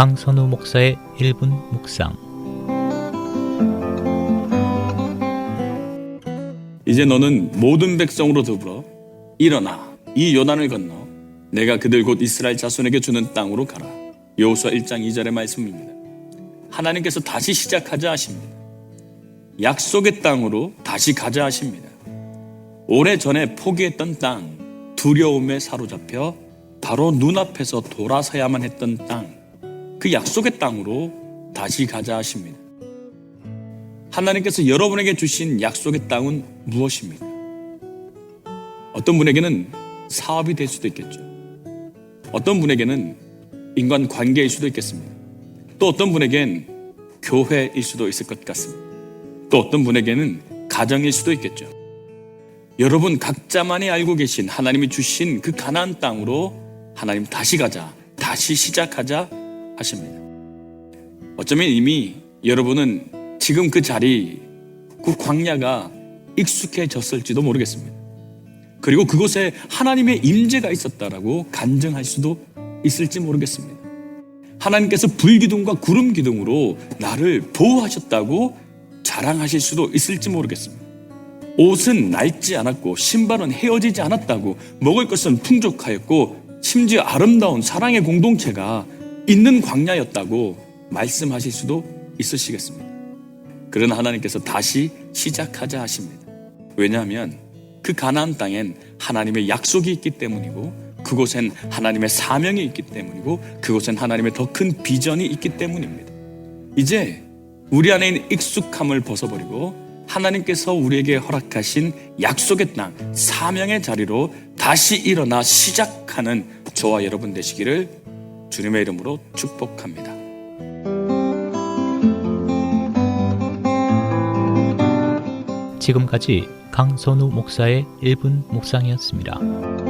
강선우 목사의 1분 묵상 이제 너는 모든 백성으로 더불어 일어나 이 요단을 건너 내가 그들 곧 이스라엘 자손에게 주는 땅으로 가라. 여호수아 1장 2절의 말씀입니다. 하나님께서 다시 시작하자 하십니다. 약속의 땅으로 다시 가자 하십니다. 오래전에 포기했던 땅, 두려움에 사로잡혀 바로 눈앞에서 돌아서야만 했던 땅, 그 약속의 땅으로 다시 가자 하십니다. 하나님께서 여러분에게 주신 약속의 땅은 무엇입니까? 어떤 분에게는 사업이 될 수도 있겠죠. 어떤 분에게는 인간 관계일 수도 있겠습니다. 또 어떤 분에겐 교회일 수도 있을 것 같습니다. 또 어떤 분에게는 가정일 수도 있겠죠. 여러분 각자만이 알고 계신 하나님이 주신 그 가나안 땅으로 하나님 다시 가자, 다시 시작하자 하십니다. 어쩌면 이미 여러분은 지금 그 자리, 그 광야가 익숙해졌을지도 모르겠습니다. 그리고 그곳에 하나님의 임재가 있었다라고 간증할 수도 있을지 모르겠습니다. 하나님께서 불기둥과 구름 기둥으로 나를 보호하셨다고 자랑하실 수도 있을지 모르겠습니다. 옷은 낡지 않았고 신발은 헤어지지 않았다고 먹을 것은 풍족하였고 심지어 아름다운 사랑의 공동체가 있는 광야였다고 말씀하실 수도 있으시겠습니다. 그러나 하나님께서 다시 시작하자 하십니다. 왜냐하면 그 가나안 땅엔 하나님의 약속이 있기 때문이고 그곳엔 하나님의 사명이 있기 때문이고 그곳엔 하나님의 더 큰 비전이 있기 때문입니다. 이제 우리 안에 있는 익숙함을 벗어버리고 하나님께서 우리에게 허락하신 약속의 땅, 사명의 자리로 다시 일어나 시작하는 저와 여러분 되시기를 주님의 이름으로 축복합니다. 지금까지 강선우 목사의 1분 묵상이었습니다.